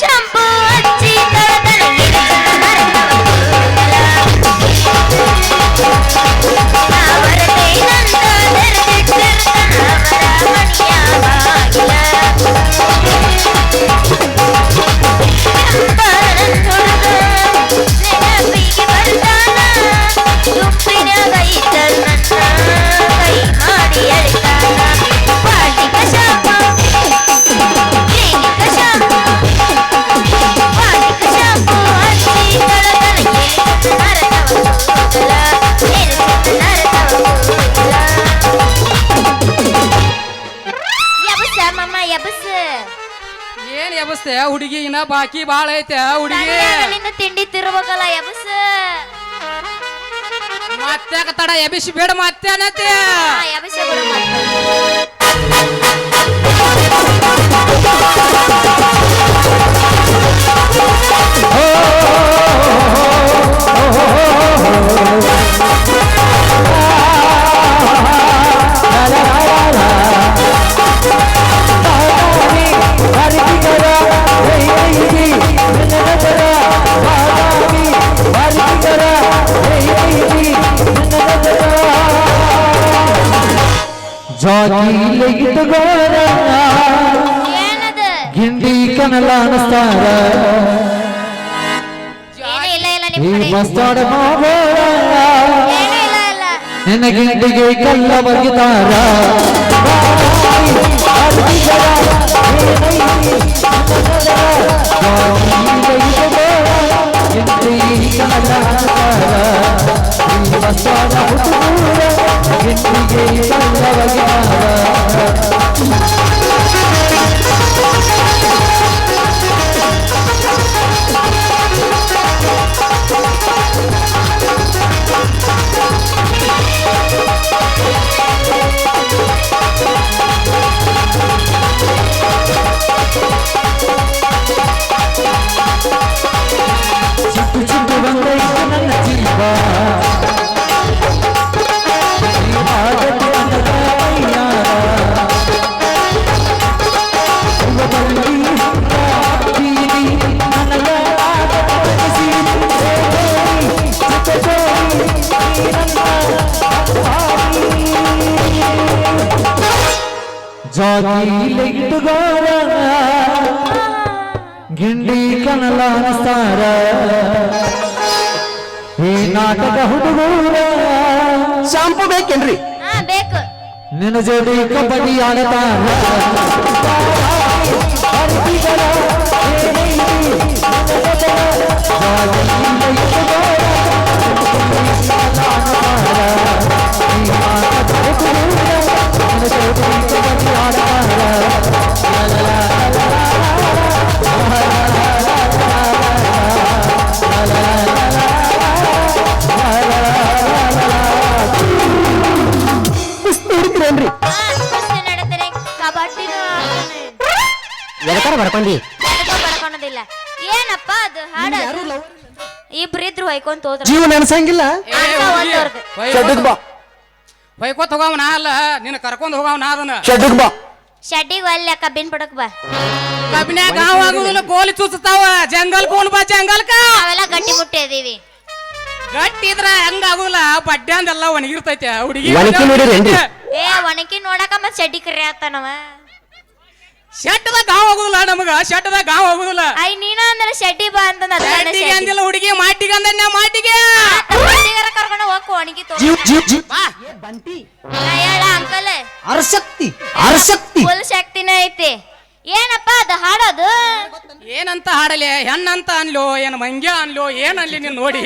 Shampoo ಏನ್ ಎಬಸ್ತೆ ಹುಡುಗಿ ಇನ್ನ ಬಾಕಿ ಬಾಳ ಐತೆ ಹುಡುಗಿ? ತಿಂಡಿ ತಿರ್ಬೇಕಲ್ಲ ಎಬಸ್. ಮತ್ತೆ ತಡ ಎಬಿಸಿ ಬೇಡ ಮತ್ತೆ ಅನ್ನತ್ತೆ ಹಾ, ಯಬಸ ಬಿಡು ಮತ್ತೆ. ಜಾಗಿಲೆ ಇಟ್ಟುಗೋರ. ಏನದ? ಗಿಂಡಿ ಕನಲ ಅನಸ್ತಾರ. ಏನೂ ಇಲ್ಲ ಇಲ್ಲ ಈ ನಿಮ್ ಕಡೆ. ಮಸ್ತಾಡ ಮೋಗೋರ. ಏನೂ ಇಲ್ಲ ಇಲ್ಲ. ನಿನ್ನ ಗಿಂಡಿಗೆ ಕಲ್ಲ ಬಗಿತಾರ ಗಿಂಡಿಗೆ ಕಲ್ಲ ಈ ನಾಟಕ ಹುಡುಗೂರ ಶಾಂಪು ಬೇಕೇನ್ರಿ? ಹಾ ಬೇಕು. ನಿನ್ನ ಜೋಡಿ ಕಬಡ್ಡಿ ಆಡತಾರ ಹುಡುಕ್ರೇನ್ರಿ ಹಾ ಕುಸ್ತಿ ನಡೀತಾರೆ ಆಡ್ತಾನೆ. ಎದಕಾರ ಬಡ್ಕೊಂಡಿ ಬಡ್ಕೊಳೋದಿಲ್ಲ ಏನಪ್ಪ ಅದು ಹಾಡ ಇಬ್ರಿದ್ರು ಹೊಯ್ಕೊಂತ ಹೋದ್ರ. ಜೀವ ನೆನಸಂಗಿಲ್ಲ? ಒಂದವರ್ದು. ಬಾ. ಹೊಯ್ಕೋತ ಹೋಗವ ಅಲ್ಲ ನಿನ್ನ ಕರ್ಕೊಂಡ್ ಹೋಗವನ ಅದನ್ನ? ಶೆಡ್ಡಿಗ್ ಬಾ. ಶೆಡ್ಡಿಗೆ ಒಲ್ಲೆ ಕಬ್ಬಿನ ಪಡಕ್ ಬಾ. ಕಬ್ಬಿನ್ಯಾಗ ಗಾವ್ ಆಗುದಿಲ್ಲ ಗೋಲಿ ಚುಚ್ಚತಾವ ಜಂಗಲ್ ಕೋನ್ ಬಾ ಜಂಗಲ್ಕ. ಅವೆಲ್ಲ ಗಟ್ಟಿ ಮುಟ್ಟಿ ಅದೀವಿ ಗಟ್ಟಿ ಇದ್ರ ಹೆಂಗ ಆಗುಲ್ಲ ಒಣಗಿರ್ತೈತೆ ಹುಡುಗಿ ಒಣಕಿ ನೋಡಿರೇನ್ರಿ? ಏ ಒಣಕಿ ನೋಡಕ ಮತ್ ಶೆಡ್ಡಿ ಕರಿ ಆತನವ. ಶೆಟ್ಟದ ಗಾವ್ ಆಗುದಿಲ್ಲ ನಮಗ ಶೆಟ್ಟದ ಗಾವ್ ಆಗುದಿಲ್ಲ ಐ ನೀನ ಅಂದ್ರೆ ಶೆಟ್ಟಿ ಬಾ ಅಂತಂದ ಶೆಟ್ಟಿಗೆ ಅಂದಿಲ್ಲ ಹುಡುಗಿ ಮಾಟಿಗೆ ಅಂದ ನಾ ಮಾಟಿಗೆ ಕರ್ಕೊಂಡು ಹೋಗ್ ಒಣಗಿ ತೋ ಜೀವ್ ಜೀವ್ ಜೀವ್. ಬಾ. ನಾ ಹೇಳ ಅಂಕಲ್. ಅರಶಕ್ತಿ. ಅರಶಕ್ತಿ. ಫುಲ್ ಶಕ್ತಿನೇ ಐತಿ. ಏನಪ್ಪ ಅದು ಹಾಡೋದು? ಏನಂತ ಹಾಡಲಿ ಹೆಣ್ಣಂತ ಅನ್ಲೋ ಏನ್ ಮಂಗ್ಯ ಅನ್ಲೋ ಏನ್ ಅನ್ಲಿ ನೀನ್ ನೋಡಿ?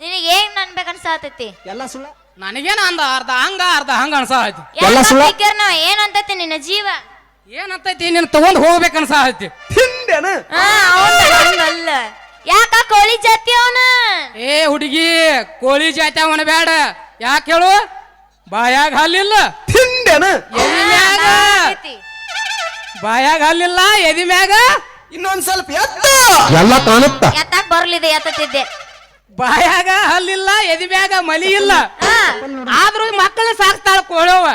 ನಿನಗೆ ಏನ್ ಅನ್ಬೇಕನ್ಸಾತೈತಿ ಎಲ್ಲ ಸುಳ್ಳ? ನನಗೇನ ಅಂದ ಅರ್ಧ ಹಂಗ ಅರ್ಧ ಹಂಗ ಅನ್ಸಾಯ್ತಿ ಎಲ್ಲ ಸುಳ್ಳ? ನಾವ್ ಏನಂತೈತಿ ನಿನ್ನ ಜೀವ? ಏನಂತೈತಿ ನೀನ್ ತಗೊಂಡ್ ಹೋಗ್ಬೇಕು ಅನ್ಸಾಯ್ತಿ ಹಾ ಅವ್ನ್ ಹಂಗಲ್ಲ ಯಾಕ ಕೋಳಿ ಜಾತಿ ಅವನ? ಏ ಹುಡುಗಿ ಕೋಳಿ ಜಾತಿ ಅವನ ಬೇಡ. ಯಾಕೆ ಹೇಳು? ಬಾಯಾಗ ಹಲ್ಲಿಲ್ಲ. ತಿಂದೆನ ಎದಿಮ್ಯಾಗ ಬಾಯಾಗ ಹಲ್ಲಿಲ್ಲ ಎದಿ ಮ್ಯಾಗ. ಇನ್ನೊಂದ್ ಸ್ವಲ್ಪ ಎತ್ತು. ಎಲ್ಲ ಕಾಣುತ್ತ ಎತ್ತಾಕ್ ಬರ್ಲಿದೆ ಎತ್ತತಿದ್ದೆ ಬಾಯಾಗ ಹಲ್ಲಿಲ್ಲ ಎದಿಬ್ಯಾಗ ಮಲಿ ಇಲ್ಲ. ಆದ್ರೂ ಮಕ್ಕಳು ಸಾಕ್ತಾಳ ಕೋಳವ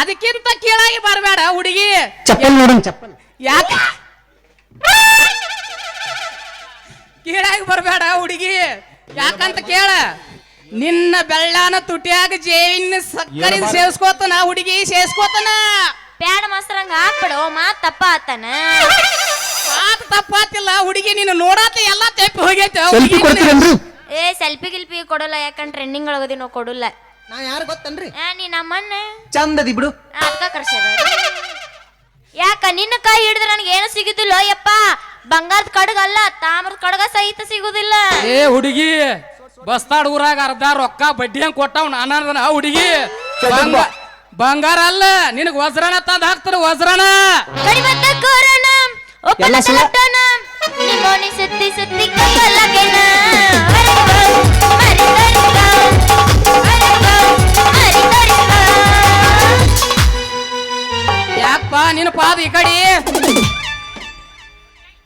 ಅದಕ್ಕಿಂತ ಕೇಳಾಗಿ ಬರಬೇಡ ಹುಡುಗಿ. ಚಪ್ಪಲ್ ಚಪ್ಪಲ್. ಯಾಕ? ಕೀಳಾಗಿ ಬರಬೇಡ ಹುಡುಗಿ. ಯಾಕಂತ ಕೇಳ? ನಿನ್ನ ಬೆಳ್ಳಾನ ತುಟಿಯಾಗ ಜೇವಿನ ಸಕ್ಕರೆ ಸೇವಿಸ್ಕೋತನ ಹುಡುಗಿ ಸೇವಿಸ್ಕೋತನ. ಪ್ಯಾಡ ಹಂಗ ಹಾಕ್ಬಿಡು ಮಾತ್ ತಪ್ಪ ಆತನ. ಮಾತು ತಪ್ಪಾತಿಲ್ಲ ಹುಡುಗಿ ನೀನು ನೋಡಾತ ಎಲ್ಲ ತೆಪ್ಪಿ ಹೋಗೈತೆ ಸೆಲ್ಫಿ ಕೊಡ್ತೀರೇನ್ರಿ? ಏ ಸೆಲ್ಫಿ ಗಿಲ್ಪಿ ಕೊಡಲ್ಲ ಯಾಕಂದ್ರೆ ಟ್ರೆಂಡಿಂಗ್ ಒಳಗದಿ ನಾವು ಕೊಡಲ್ಲ. ನಾ ಯಾರು ಗೊತ್ತನ್ರಿ? ಏ ನೀ ನಮ್ಮನ್ನ ಚಂದದಿ ಬಿಡು. ಅದಕ್ಕ ಕರ್ಸ್ಯಾರ. ಯಾಕ ನಿನ್ನ ಕೈ ಹಿಡಿದ್ರೆ ನನಗೆ ಏನು ಸಿಗುದಿಲ್ಲ ಯಪ್ಪ? ಬಂಗಾರದ ಕಡಗ ಅಲ್ಲ ತಾಮ್ರದ ಕಡಗ ಸಹಿತ ಸಿಗುದಿಲ್ಲ. ಏ ಹುಡುಗಿ ಬಸ್ತಾಡ್ ಊರಾಗ ಅರ್ಧ ರೊಕ್ಕ ಬಡ್ಡಿ ಹಂಗ್ ಕೊಟ್ಟವ್ ನಾನ ಹುಡುಗಿ. ಬಂಗ- ಬಂಗಾರ ಅಲ್ಲ ನಿನಗ್ ವಜ್ರನ ತಂದ್ ಹಾಕ್ತಾರ ವಜ್ರನ. ಕಡಿಮತ್ತ ಕೋರಣ ಎಲ್ಲ ಸುಳ್ಳ. ಒಪ್ಪನ ನಿಮ್ಮೋನಿ ಸುತ್ತಿ ಸುತ್ತಿ ಕಲ್ಲಗೆನ ಯಾಕಪ್ಪ ನಿನ್ನ ಪಾದ ಈ ಕಡೆ?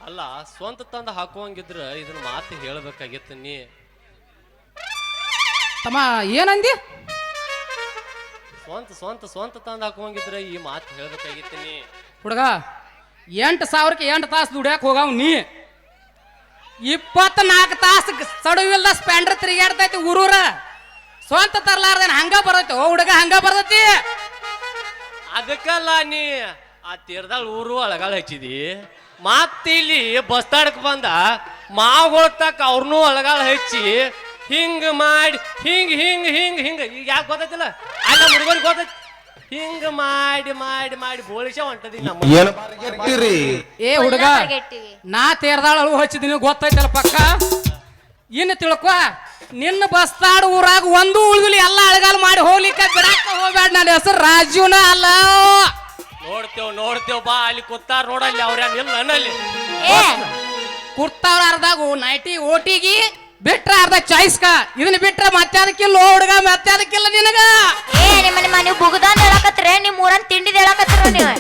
ಅಲ್ಲ ಸ್ವಂತ ತಂದು ಹಾಕುವಂಗಿದ್ರ ಇದನ್ನ ಮಾತು ಹೇಳ್ಬೇಕಾಗಿತ್ತು ನೀ. ತಮ್ಮ ಏನಂದಿ? ಸ್ವಂತ ಸ್ವಂತ ಸ್ವಂತ ತಂದು ಹಾಕುವಂಗಿದ್ರ ಈ ಮಾತು ಹೇಳ್ಬೇಕಾಗಿತ್ತು ನೀ. ಹುಡುಗ ಎಂಟು ಸಾವಿರಕ್ಕೆ ಎಂಟು ತಾಸು ದುಡ್ಯಾಕ ಹೋಗವ್ ನೀ. ಇಪ್ಪತ್ನಾಲ್ಕು ತಾಸು ಸಡುವಿಲ್ದ ಸ್ಪ್ಯಾಂಡರ್ ತಿರುಗಾಡ್ತೈತಿ ಊರೂರ. ಸ್ವಂತ ತರ್ಲಾರ್ದೇನ ಹಂಗ ಬರ್ತೈತಿ ಓ ಹುಡುಗ ಹಂಗ ಬರ್ತೈತಿ? ಅದಕ್ಕಲ್ಲ ನೀ, ಆ ತೀರ್ದಾಳ ಊರು ಅಳಗಾಳ ಹಚ್ಚಿದಿ. ಮತ್ತಿಲ್ಲಿ ಬಸ್ತಾಡಕ್ ಬಂದ ಮಾವುಗಳ ತಕ್ಕ ಅವ್ರನ್ನೂ ಅಳಗಾಳ ಹಚ್ಚಿ, ಹಿಂಗ್ ಮಾಡಿ, ಹಿಂಗ್ ಹಿಂಗ್ ಹಿಂಗ್ ಹಿಂಗ್. ಈಗ ಯಾಕೆ ಗೊತ್ತೈತಿಲ್ಲ? ಅಲ್ಲ ಹುಡುಗರಿಗೆ ಗೊತ್ತೈತಿ. ಹಿಂಗ್ ಮಾಡಿ ಮಾಡಿ ಮಾಡಿ ಬೋಳಿಸ ಹೊಂಟದಿ ನಮ್ಮ ಏನು ಬರ್ಗೆಟ್ಟಿರಿ ಏ ಹುಡುಗ ನಾ ತೇರ್ದಾಳ ಅಳು ಹಚ್ಚಿದೀನಿ ಗೊತ್ತೈತಲ್ಲ ಪಕ್ಕ? ಇನ್ನು ತಿಳ್ಕೊ ನಿನ್ನ ಬಸ್ತಾಡ್ ಊರಾಗ ಒಂದು ಉಳಿದಿಲ್ಲ ಎಲ್ಲ ಅಳಗಾಲ ಮಾಡಿ ಹೋಗ್ಲಿಕ್ಕೆ ಬಿಡಾಕ ಹೋಗ್ಬೇಡ ನನ್ನ ಹೆಸರು ರಾಜುನ ಅಲ್ಲ. ನೋಡ್ತೇವ್ ನೋಡ್ತೇವ್ ಬಾ ಅಲ್ಲಿ ಕೂತಾರ ನೋಡಲ್ಲಿ ಅವ್ರ ಇಲ್ಲ ಅಲ್ಲಿ ಏ! ಕುರ್ತಾವ್ರ ಅರ್ಧಾಗು ನೈಟಿ ಓಟಿಗಿ ಬಿಟ್ರ ಅರ್ಧ ಚಾಯ್ಸ್ಕ. ಇದನ್ನ ಬಿಟ್ರ ಮತ್ತೆ ಅದಕ್ಕಿಲ್ಲ ಓ ಹುಡುಗ ಮತ್ತೆ ಅದಕ್ಕಿಲ್ಲ ನಿನಗ? ನಿಮ್ಮ ನಿಮ್ಮ ನೀವು ಬುಗದಾನ್ ಹೇಳಕತ್ರ ನಿಮ್ ಊರನ್ ತಿಂಡಿದ ಹೇಳಕತ್ರ ನೀವು.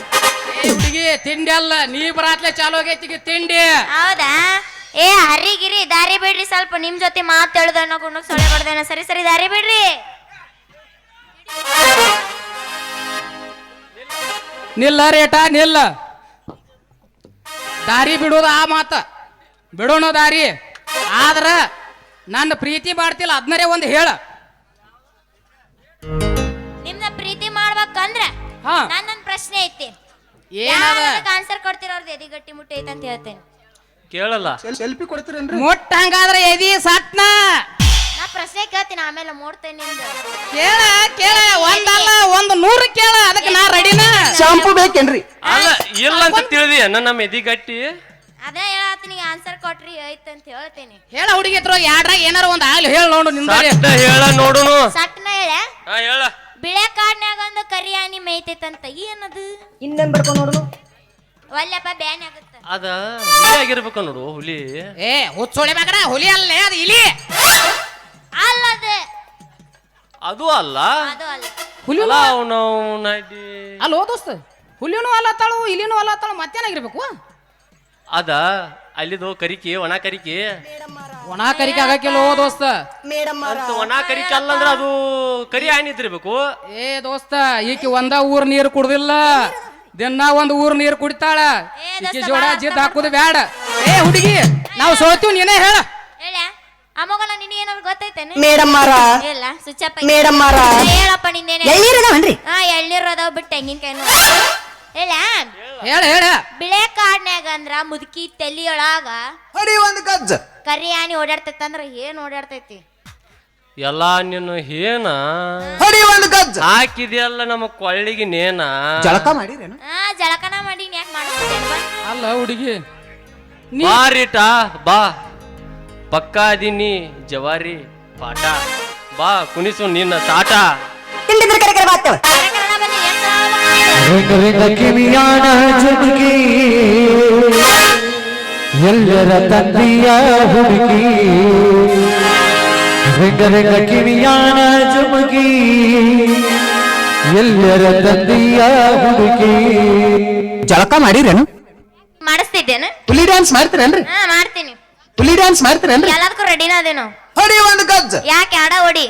ಹುಡುಗಿ ತಿಂಡಿ ಅಲ್ಲ ನೀ ಬರಾತ್ಲೆ ಚಾಲು ಆಗೈತಿ ತಿಂಡಿ. ಹೌದಾ? ಏ ಹರಿಗಿರಿ ದಾರಿ ಬಿಡ್ರಿ ಸ್ವಲ್ಪ ನಿಮ್ ಜೊತೆ ಮಾತು ಹೇಳ್ದಣ್ಣ ಗುಣಕ್ ಸೊಳ್ಳೆ ಬಡ್ದೇನ. ಸರಿ ಸರಿ ದಾರಿ ಬಿಡ್ರಿ ನಿಲ್ಲ ರೇಟ ನಿಲ್ಲ. ದಾರಿ ಬಿಡೋದು ಆ ಮಾತ. ಬಿಡೋಣ ದಾರಿ. ಆದ್ರ ನನ್ನ ಪ್ರೀತಿ ಮಾಡ್ತಿಲ್ಲ ಅದ್ನರೇ ಒಂದು ಹೇಳ. ಮಾಡ್ಬೇಕಂದ್ರ ಹಾ. ನನ್ನೊಂದ್ ಪ್ರಶ್ನೆ ಐತಿ. ಏನದ? ಆನ್ಸರ್ ಕೊಡ್ತೀರ ಅವ್ರದ್ದು? ಎದಿ ಗಟ್ಟಿ ಮುಟ್ಟಿ ಐತೆ ಅಂತ ಹೇಳ್ತೇನೆ. ಕೇಳಲ್ಲ. ಸೆಲ್ಫಿ ಕೊಡ್ತೀರೇನ್ರಿ? ಮುಟ್ಟ ಹಂಗಾದ್ರೆ ಎದಿ ಸಟ್ನ. ನಾ ಪ್ರಶ್ನೆ ಕೇಳ್ತೀನಿ ಆಮೇಲೆ ಮೂಡ್ತೇನೆ ನಿಮ್ದು ಕೇಳ ಕೇಳ ಒಂದಲ್ಲ ಒಂದು ನೂರು ಕೇಳ ಅದಕ್ಕೆ ನಾ ರೆಡಿನ ಶಾಂಪು ಬೇಕೇನ್ರಿ? ಅಲ್ಲ ಇಲ್ಲ ಅಂತ ತಿಳಿದಿ ನಮ್ಮ ಎದಿ ಗಟ್ಟಿ ಅದೇ ಹೇಳತ್ತೀನಿ ಆನ್ಸರ್ ಕೊಟ್ರಿ ಐತೆ ಅಂತ ಹೇಳ್ತೇನೆ. ಹೇಳ ಹುಡುಗಿ ಹತ್ರ ಯಾಡ್ರಾಗ ಏನಾರ ಒಂದು ಆಗ್ಲಿ ಹೇಳ ನೋಡು ನಿಂದ ಹೇಳ ನೋಡುನು. ಸಟ್ನ ಹೇಳ? ಹಾ ಹೇಳ. ಬಿಳೆ ಕಾಡ್ನ್ಯಾಗ ಒಂದು ಕರಿ ಆನಿ ಮೇಯ್ತೈತಂತ ಏನದು? ಇನ್ನೇನ್ ಬರ್ಕೊ ನೋಡು? ಒಲ್ಲಪ್ಪ ಬ್ಯಾನ್ ಆಗುತ್ತೆ. ಅದ ಹುಲಿ ಆಗಿರ್ಬೇಕು ನೋಡು ಹುಲಿ. ಏ ಹುಚ್ಚೋಳಿ ಮಗನ ಹುಲಿ ಅಲ್ಲೇ ಅದು ಇಲಿ. ಅಲ್ಲದ. ಅದು ಅಲ್ಲ. ಅದು ಅಲ್ಲ. ಹುಲಿ ಅಲ್ಲ ಅವ್ನು ನಡಿ ಅಲ್ಲೋ ದೋಸ್ತ ಹುಲಿನೂ ಅಲ್ಲತ್ತಾಳು ಇಲಿನೂ ಅಲ್ಲತ್ತಾಳು ಮತ್ತೇನಾಗಿರ್ಬೇಕು? ಅದ ಅಲ್ಲಿದು ಕರಿಕೆ ಒಣ ಕರಿಕೆ. ಒಣ ಕರಿಕೆ ಆಗಕ್ಕಿಲ್ಲ ಓ ದೋಸ್ತ. ಅಂತ ಒಣ ಕರಿಕೆ ಅಲ್ಲ ಅಂದ್ರೆ ಅದು ಕರಿ ಆಣಿದ್ರಿರ್ಬೇಕು ಏ ದೋಸ್ತ ಈಕಿ ಒಂದ ಊರ್ ನೀರು ಕುಡ್ದಿಲ್ಲ. ದಿನ ಒಂದ್ ಊರ್ ನೀರು ಕುಡಿತಾಳ. ಏ ಈಕಿ ಜೋಡ ಬಾ, ಜಿದ್ ಹಾಕುದು ಬ್ಯಾಡ. ಏ ಹುಡುಗಿ ನಾವು ಸೋತೀವಿ ನೀನೇ ಹೇಳ. ಹೇಳ ಅಮ್ಮಗಳ ನಿನ್ ಏನಾದ್ರು ಗೊತ್ತೈತೇನೆ? ಮೇಡಮ್ ಮಾರ ಇಲ್ಲ ಸುಚ್ಚಪ್ಪ. ಮೇಡಮ್ ಮಾರ ಹೇಳಪ್ಪ ನಿಂದೇನೆ ಎಳ್ಳೀರದವನ್ರಿ ಹಾ ಎಳ್ನೀರ್ ಅದಾವ ಬಿಟ್ಟು ತೆಂಗಿನಕಾಯಿನು ಹೇಳ. ಹೇಳ ಹೇಳ. ಬಿಳೆ ಕಾಡ್ನ್ಯಾಗ ಅಂದ್ರ ಮುದುಕಿ ತೆಲಿಯೊಳಗ ಹೊಡಿ ಒಂದು ಗಜ್ಜ. ಕರಿ ಆನಿ ಓಡಾಡ್ತೈತಿ ಅಂದ್ರ ಏನ್ ಓಡಾಡ್ತೈತಿ? ಎಲ್ಲ ನೀನು ಏನ ಹೊಡಿ ಒಂದು ಗಜ್ಜ. ಹಾಕಿದೆಯಲ್ಲ ನಮ್ಮ ಕೊಳ್ಳಿಗೆ ನೇನ. ಜಳಕ ಮಾಡಿರೇನು? ಹಾ ಜಳಕನ ಮಾಡಿ ಯಾಕೆ ಮಾಡ್ತಿದ್ದೇನೆ ಅಲ್ಲ ಹುಡುಗಿ. ನೀ ಬಾ ಪಕ್ಕ ಅದೀನಿ ಜವಾರಿ ಪಾಠ. ಬಾ ಕುಣಿಸು ನಿನ್ನ ತಾಟ. ಇಲ್ಲಿ ಕರೆ ಕರೆ ಬಾತ್ತವ ರಿಂಗ ರಿಂಗ ಕಿವಿಯಾಣ ಜುಡುಗಿ ಎಲ್ಲರ ತಂದೆಯ ಹುಡುಗಿ ರಿಂಗ ರಿಂಗ ಕಿವಿಯಾಣ ಜುಮುಕಿ ಎಲ್ಲರ ತಂದೆಯ ಹುಡುಗಿ ಜಳಕ ಮಾಡಿರೇನು? ಮಾಡಿಸ್ತಿದ್ದೇನೆ. ಹುಲಿ ಡ್ಯಾನ್ಸ್ ಮಾಡ್ತೀರೇನ್ರಿ? ಹಾ ಮಾಡ್ತೀನಿ. ಹುಲಿ ಡ್ಯಾನ್ಸ್ ಮಾಡ್ತೀರೇನ್ರಿ? ಎಲ್ಲದಕ್ಕೂ ರೆಡಿನ ಅದೇನು ಹೊಡಿ ಒಂದು ಗಜ್ಜ. ಯಾಕೆ ಆಡ ಹೊಡಿ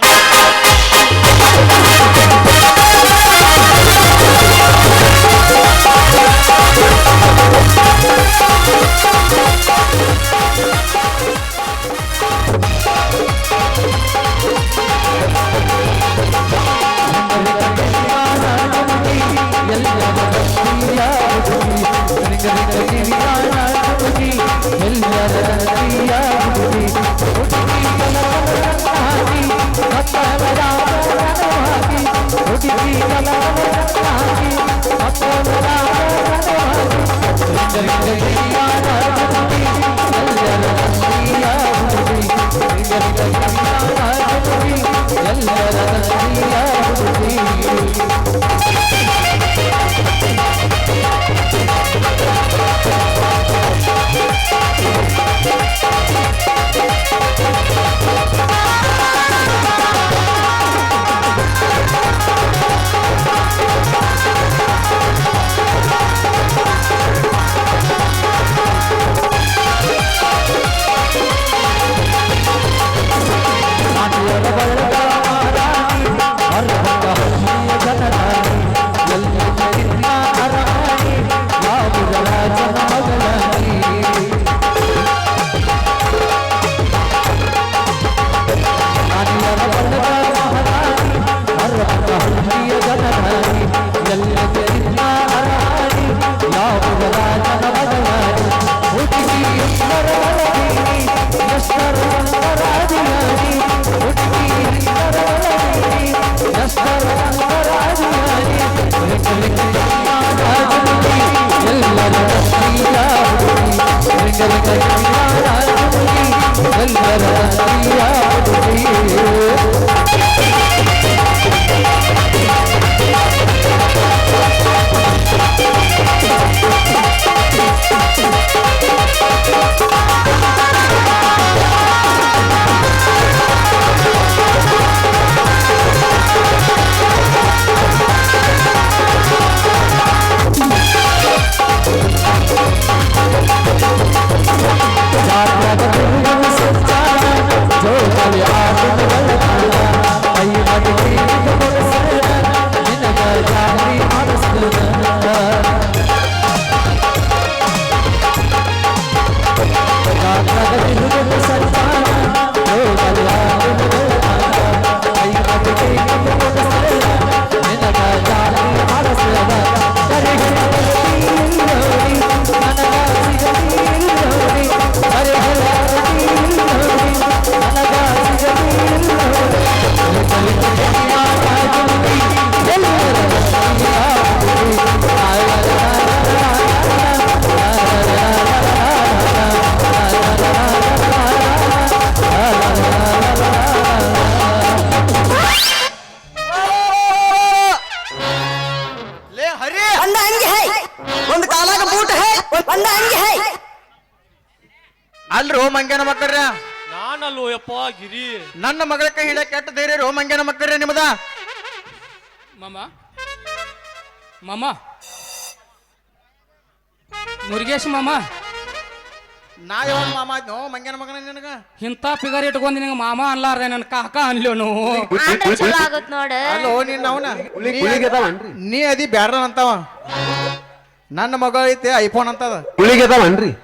I'm not yeah. ಮಾಮ. ಮುರುಗೇಶ್ ಮಾಮ. ನಾ ಯಾವಾಗ ಮಾಮ ಆಯ್ತು ಮಂಗ್ಯನ ಮಗನ ನಿನಗ? ಇಂಥ ಫಿಗರ್ ಇಟ್ಕೊಂಡು ನಿನಗೆ ಮಾಮ ಅನ್ಲಾರ್ದೆ ನನ್ನ ಕಾಕ ಅನ್ಲೇನು. ಚಲೋ ಆಗತ್ ನೋಡ. ಅಲ್ಲೋ ನೀನ್ ಅವನ? ನೀ ಅದಿ ಬ್ಯಾಡ್ರ ಅಂತಾವ ನನ್ನ ಮಗ ಐತೆ ಐಫೋನ್ ಅಂತದ.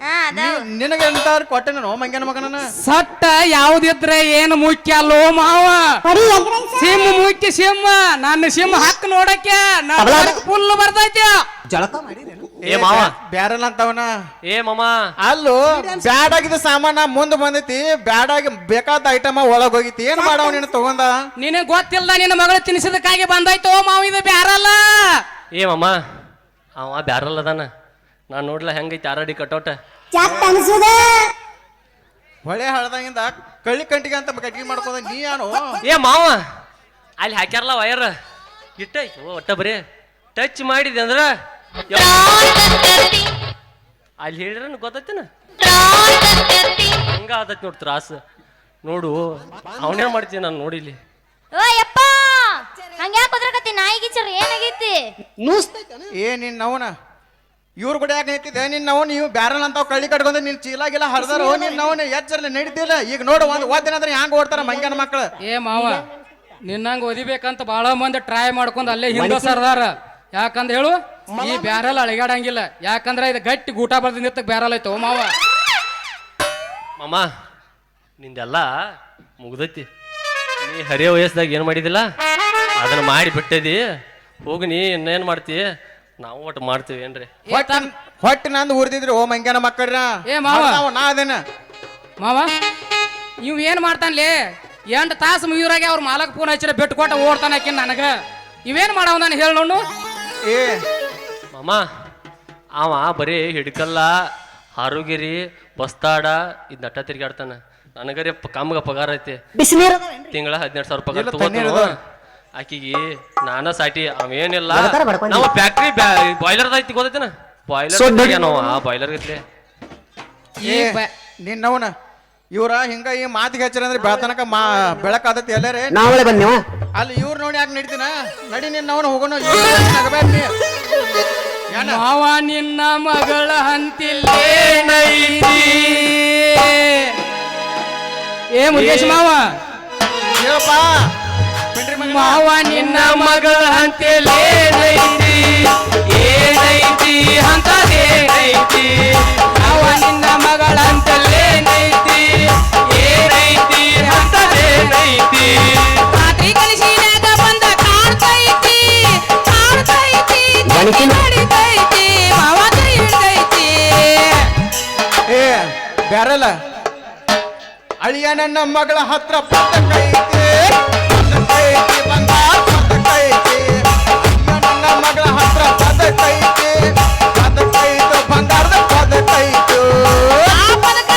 ಹಾ. ಅದಾವ ನಿನಗೆ ಎಂತ ಕೊಟ್ಟೆನೋ ಮಂಗ್ಯನ ಮಗನ ಸಟ್ಟ ಯಾವ್ದಿದ್ರೆ ಏನು ಮುಖ್ಯ ಅಲ್ಲೋ ಮಾವ? ಸಿಮ್ ಮುಖ್ಯ ಸಿಮ್ ನನ್ನ ಸಿಮ್ ಹಾಕ್ ನೋಡಕ್ಕೆ. ಫುಲ್ ಬರ್ತೈತಿ. ಏ ಮಾವ. ಬ್ಯಾರಲ್ ಅಂತವನ ಏ ಮಾಮ. ಅಲ್ಲೋ ಬ್ಯಾಡ್ ಆಗಿದ ಸಾಮಾನ ಮುಂದ್ ಬಂದೈತಿ. ಬ್ಯಾಡ್ ಆಗಿ ಬೇಕಾದ ಐಟಮ್ ಒಳಗ್ ಹೋಗಿತಿ. ಏನ್ ಮಾಡವ ನೀನು ತಗೊಂಡ? ನಿನಗೆ ಗೊತ್ತಿಲ್ಲ ನಿನ್ನ ಮಗಳು ತಿನ್ಸಿದಕ್ಕಾಗಿ ಬಂದಾಯ್ತು ಮಾವ ಇದು ಬ್ಯಾರಲ್ಲ? ಏ ಮಾಮ ಅವ ಬ್ಯಾರಲ್ ಅದಾನ. ನಾ ನೋಡ್ಲ ಹೆಂಗೈತಿ ಆರಡಿ ಕಟೋಟ. ಹೊಳೆ ಹಳದಾಗಿಂದ ಕಳ್ಳಿ ಕಂಟಿಗೆ ಅಂತ ಕಟ್ಟಿಗೆ ಮಾಡ್ಕೊಂಡ ನೀ ಯಾನು? ಏ ಮಾವ ಅಲ್ಲಿ ಹಾಕ್ಯಾರಲ್ಲ ವೈರ್ ಇಟ್ಟ ಒಟ್ಟ ಬರೀ. ಟಚ್ ಮಾಡಿದೆ ಅಂದ್ರ ಅಲ್ಲಿ ಹೇಳಿರ ಗೊತ್ತೈತೇನ? ಹಂಗ ಆದತ್ ನೋಡ್ ತ್ರಾಸ. ನೋಡು ಅವನೇನ್ ಮಾಡ್ತೀನಿ ನಾನು ನೋಡಿಲಿ ಓ ಯಪ್ಪ ಹಂಗ್ಯಾಕ್ ಕುದ್ರಕತ್ತಿ ನಾಯಿ ಗಿಚ್ಚರ್ ಏನಾಗೈತಿ? ಏ ನಿನ್ ನವನ ಇವ್ರು ಕೂಡ ಯಾಕೆ ನಿಂತಿದೆ ನಿನ್ನ ನೀವು ಬ್ಯಾರಲ್ ಅಂತ ಕಳ್ಳಿ ಕಟ್ಕೊಂಡು ನಿನ್ ಚೀಲಾಗಿಲ್ಲ ಗಿಲ ಹರಿದಾರ ನಿನ್ನ ಎಚ್ಚರಲ್ಲಿ ಎಚ್ಚರ್ಲಿ ನಡೀತಿಲ್ಲ. ಈಗ ನೋಡು ಒಂದು ಓದಿನ ಅಂದ್ರೆ ಹ್ಯಾಂಗ ಓಡ್ತಾರ ಮಂಗ್ಯನ ಮಕ್ಳು? ಏ ಮಾವ ನಿನ್ನಂಗ ಓದಿಬೇಕಂತ ಬಹಳ ಮಂದಿ ಟ್ರೈ ಮಾಡ್ಕೊಂಡು ಅಲ್ಲೇ ಹಿಂದೆ ಸರ್ದಾರ. ಯಾಕಂದ್ರೆ ಹೇಳು? ಈ ಬ್ಯಾರಲ್ ಅಳಗಾಡಂಗಿಲ್ಲ. ಯಾಕಂದ್ರೆ ಇದು ಗಟ್ಟಿ ಗೂಟ ನಿತ್ತ ಬ್ಯಾರಲ್ ಐತೆ ಓ ಮಾವ. ಮಾಮ ನಿಂದೆಲ್ಲ ಮುಗ್ದೈತಿ. ನೀ ಹರಿಯ ವಯಸ್ಸದಾಗ ಏನು ಮಾಡಿದಿಲ್ಲ? ಅದನ್ನ ಮಾಡಿ ಬಿಟ್ಟದಿ ಹೋಗಿ ನೀ ಇನ್ನೇನು ಮಾಡ್ತಿ? ನಾವು ಒಟ್ಟು ಮಾಡ್ತೀವಿ ಏನ್ರಿ? ಹೊಟ್ಟೆ ಹೊಟ್ಟೆ ನಂದು ಊರ್ದಿದ್ರಿ ಓ ಮಂಗ್ಯಾನ ಮಕ್ಕಳ್ರ. ಏ ಮಾವ. ನಾ ಅದೇನ ಮಾವ ನೀವು ಏನ್ ಮಾಡ್ತಾನ್ಲಿ? ಎಂಟು ತಾಸು ಮುಗಿದ್ರಾಗೆ ಅವ್ರ ಮಾಲಕ್ ಫೋನ್ ಹಚ್ಚಿರ ಬೆಟ್ಟು ಕೊಟ್ಟ ಓಡ್ತಾನ ಆಕಿನ್ ನನಗ. ಇವೇನ್ ಮಾಡವ ನಾನು ಹೇಳ ನೋಡು. ಏ. ಮಾಮ ಅವ ಬರೀ ಹಿಡ್ಕಲ್ಲ ಹಾರುಗಿರಿ ಬಸ್ತಾಡ ಇದ್ ನಟ ತಿರ್ಗಾಡ್ತಾನ ನನಗರೆ ಕಮ್ಗ ಪಗಾರ ಐತಿ. ತಿಂಗಳ ಹದಿನೆಂಟು ಸಾವಿರ ಪಗಾರ ಇಲ್ಲ, ತಗೋತಾನ ತಣ್ಣೀರ್. ಆಕಿಗೆ ನಾನ ಸಾಟಿ ಅವೇನಿಲ್ಲ ನಾವು ಫ್ಯಾಕ್ಟ್ರಿ ಬಾಯ್ಲರ್ ಐತಿ ಗೊತ್ತೈತೇನ? ಬಾಯ್ಲರ್ ಏನೋ ಆ ಬಾಯ್ಲರ್ ಗತ್ಲೆ ಈ ಏ. ಬ- ನಿನ್ ನವನ ಇವ್ರ ಹಿಂಗ ಈ ಮಾತಿಗೆ ಹೆಚ್ಚರ ಅಂದ್ರೆ ಬೆಳತನಕ ಮಾ ಬೆಳಕಾದತಿ ಎಲ್ಲರೇ. ನಾವಳೆ ಬಂದೇವ? ಅಲ್ಲಿ ಇವ್ರು ನೋಡಿ ಯಾಕೆ ನಡಿತೀನ? ನಡಿ ನಿನ್ನ ಅವನು ಹೋಗೋಣ ಇವ್ರ್ ನಗಬೇಡ ನೀ. ಏನ? ಮಾವ ನಿನ್ನ ಮಗಳ ಹಂತಿಲ್ಲೇನೈತಿ ಏ ಮುರುಗೇಶ್ ಮಾವ. ಹೇಳಪ್ಪ. ಮಾವ ನಿನ್ನ ಮಗಳ ಹಂತಿಲ್ಲೇನೈತಿ ಏನೈತಿ ಅಂತದೇನೈತಿ ಮಾವ ನಿನ್ನ ಮಗಳ ಹಂತಲ್ಲೇನೈತಿ ಏನೈತಿ ಅಂತದೇನೈತಿ ರಾತ್ರಿ ಕನಸಿನ್ಯಾಗ ಬಂದ ಕಾಡ್ತೈತಿ ಕಾಡ್ತೈತಿ? ನಡಿತೈತಿ ಮಾವ ಕೈ ಹಿಡ್ದೈತಿ. ಏ ಬ್ಯಾರಲ್ಲ. ಅಳಿಯ ನನ್ನ ಮಗಳ ಹತ್ರ ಪದಕೈತಿ ಹತ್ರ ಪದಕೈತಿ ಪದಕೈತು ಬಂಗಾರದ ಪದಕೈತು ಆ ಪದಕ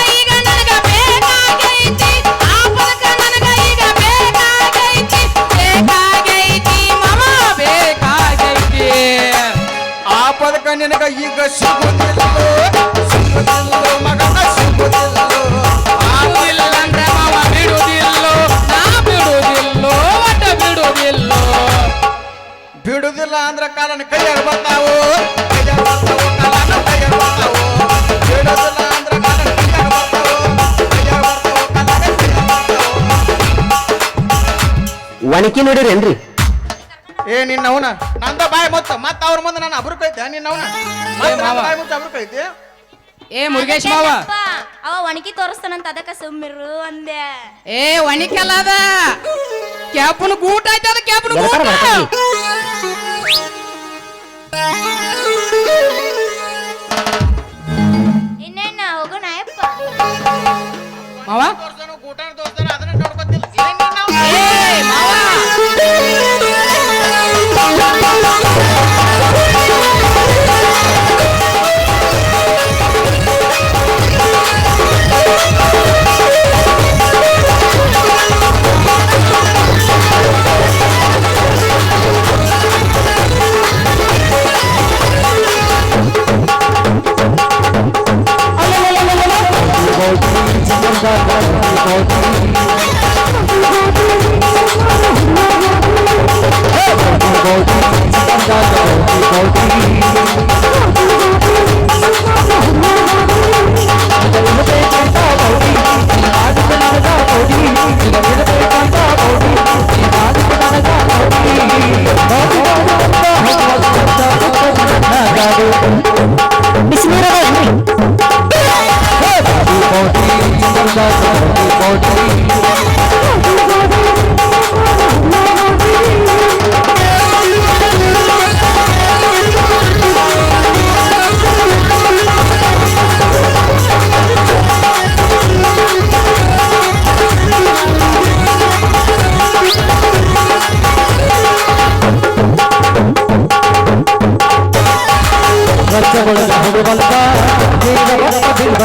ಬಿಡುದಿಲ್ಲ ಅಂದ್ರ ಕಾರಣ ಕೈಯಾಗ ಬರ್ತಾವು ಕೈಯಾಗ ಬರ್ತಾವು ಕಾಲನ ಕೈಯಾಗ ಬರ್ತಾವು ಬಿಡುದಿಲ್ಲ ಅಂದ್ರ ಕಾರಣ ಕೈಯಾಗ ಬರ್ತಾವು ಕೈಯಾಗ ಬರ್ತಾವು ಕಾಲನ ಕೈಯಾಗ ಬರ್ತಾವು ಒಣಕಿ ನೋಡಿರೇನ್ರಿ ಏ ನಿನ್ನ ಅವನ ನಂದ ಬಾಯ್ ಮತ್ತ. ಮತ್ತ ಅವ್ರ ಮುಂದೆ ನಾನು ಅಬ್ರು ಕೈತೆ ನಿನ್ನ ಅವನ. ಬಾಯ್ ಮುಂದೆ ಅಬ್ರು ಕೈತೆ ಏ ಮುರುಗೇಶ್ ಮಾವ. ಅವ ಒಣಗಿ ತೋರಿಸ್ತಾನಂತ ಅದಕ್ಕ ಸುಮ್ಮಿರು ಅಂದೆ. ಏ ಒಣಿಕೆಲ್ಲ ಅದ. ಕ್ಯಾಪನ ಗೂಟ ಐತೆ ಅದ ಕ್ಯಾಪನ ಗೂಟ.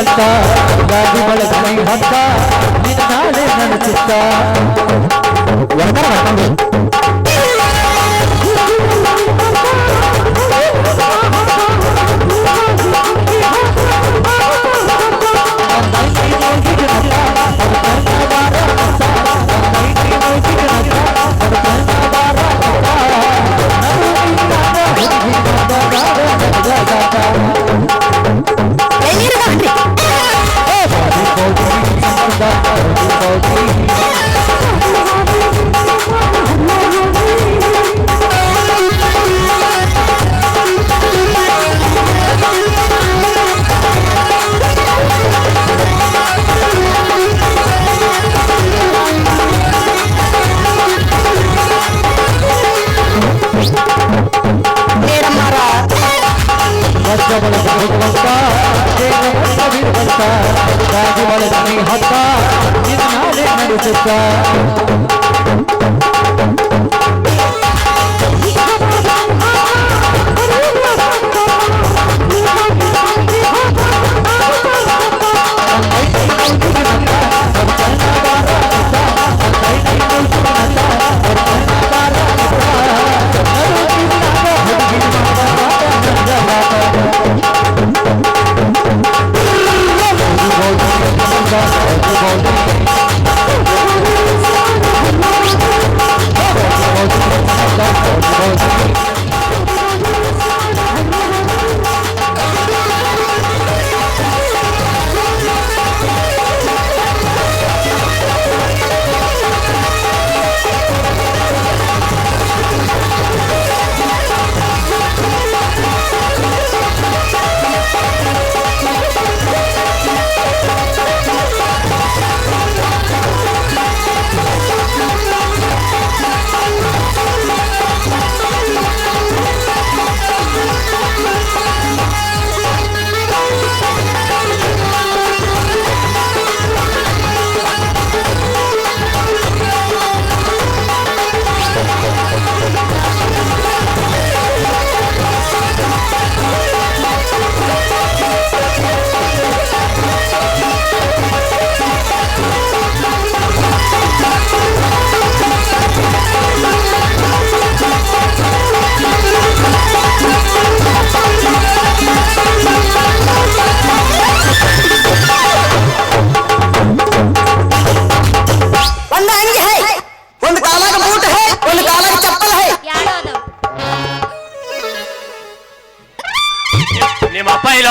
ಹತ್ತ ಗಾಡಿ ಬಳಕ ಹತ್ತ ನಿನ್ನಾಳೆ ನಡೆಸುತ್ತ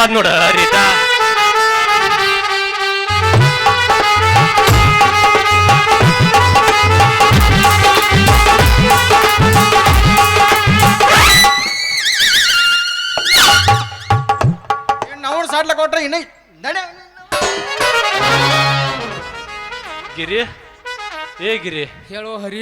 ನೋಡ ಹರಿತಾ ಸಾಟ್ಲ ಕೊಟ್ರೆ ಇನ್ನ ಗಿರಿ ಏ ಗಿರಿ ಹೇಳೋ ಹರಿ